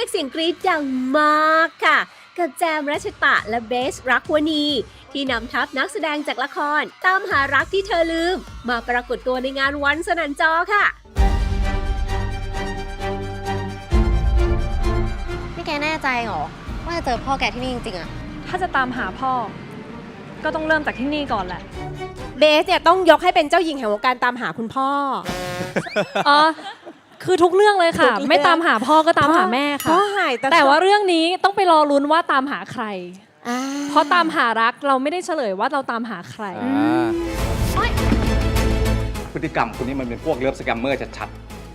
รียกเสียงกรี๊ดอย่างมากค่ะ กับแจมรัชตะและเบสรักวนีที่นำทัพนักแสดงจากละคร ตามหารักที่เธอลืม มาปรากฏตัวในงานวันสนันจอค่ะนี่แกแน่ใจเหรอ ว่าจะเจอพ่อแกที่นี่จริงๆอะถ้าจะตามหาพ่อ ก็ต้องเริ่มจากที่นี่ก่อนแหละ เบสเนี่ยต้องยกให้เป็นเจ้าหญิงแห่งวงการตามหาคุณพ่อ อ๋อ คือทุกเรื่องเลยค่ะ ทุกเรื่อง ไม่ตามหาพ่อก็ตามหาแม่ค่ะพ่อหายแต่ว่าเรื่องนี้ต้องไปรอลุ้นว่าตามหาใคร อ่เพราะตามหารักเราไม่ได้เฉลยว่าเราตามหาใคร พฤติกรรมคุณนี่มันเป็นพวกเลิฟสแกมเมอร์ชัด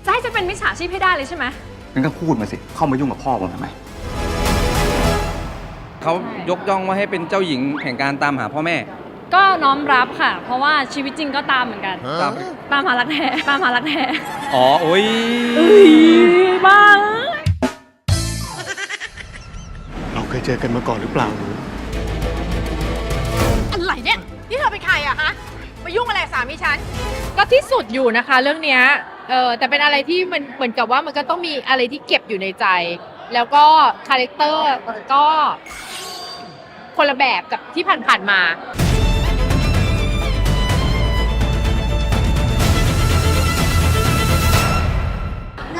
จะให้จะเป็นมิจฉาชีพให้ได้เลยใช่ไหม ๆงั้นก็พูดมาสิ เข้ามายุ่งกับพ่อผมทำไม เขายกย่องว่าให้เป็นเจ้าหญิงแห่งการตามหาพ่อแม่ ก็น้อมรับค่ะ เพราะว่าชีวิตจริงก็ตามเหมือนกัน ตาม ตามหารักแท้ตามหารักแท้อ๋อโอ้ยบ้าเราเคยเจอกันมาก่อนหรือเปล่าหนูอะไรเนี่ยนี่เธอเป็นใครอะฮะมายุ่งอะไรกับสามีฉัน ก็ที่สุดอยู่นะคะ เรื่องเนี้ยเออแต่เป็นอะไรที่มันเหมือนกับว่ามันก็ต้องมีอะไรที่เก็บอยู่ในใจ แล้วก็คาแรคเตอร์ก็คนละแบบกับที่ผ่านๆมา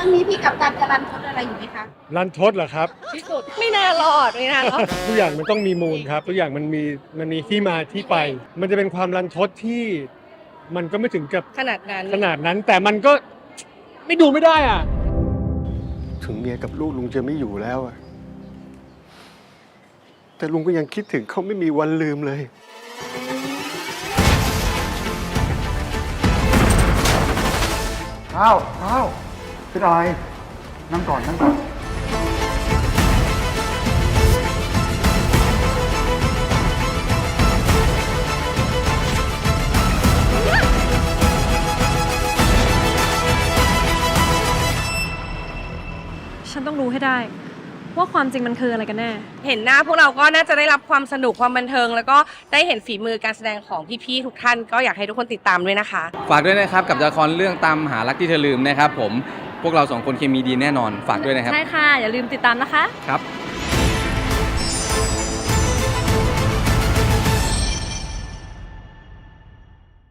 รื่องนี้พี่กับตันจะรันทดอะไรอยู่ไหมคะรันทดเหรอครับ ที่สุดไม่น่ารอดไม่น่ารอด ทุกอย่างมันต้องมีมูลครับ ทุกอย่างมันมีมันมีที่มาที่ไป มันจะเป็นความรันทดที่ มันก็ไม่ถึงกับขนาดนั้น ขนาดนั้น แต่มันก็ไม่ดูไม่ได้อะ ถึงเมียกับลูกลุงจะไม่อยู่แล้วอะแต่ลุงก็ยังคิดถึงเขาไม่มีวันลืมเลยข้าวข้าว เป็นอะไร นั่งก่อน นั่งก่อน ฉันต้องรู้ให้ได้ ว่าความจริงมันคืออะไรกันแน่ เห็นหน้าพวกเราก็น่าจะได้รับความสนุกความบันเทิง แล้วก็ได้เห็นฝีมือการแสดงของพี่ๆทุกท่าน ก็อยากให้ทุกคนติดตามด้วยนะคะ ฝากด้วยนะครับกับละครเรื่องตามหารักที่เธอลืมนะครับผม พวกเราสองคนเคมีดีแน่นอนฝากด้วยนะครับ ใช่ค่ะ อย่าลืมติดตามนะคะ ครับ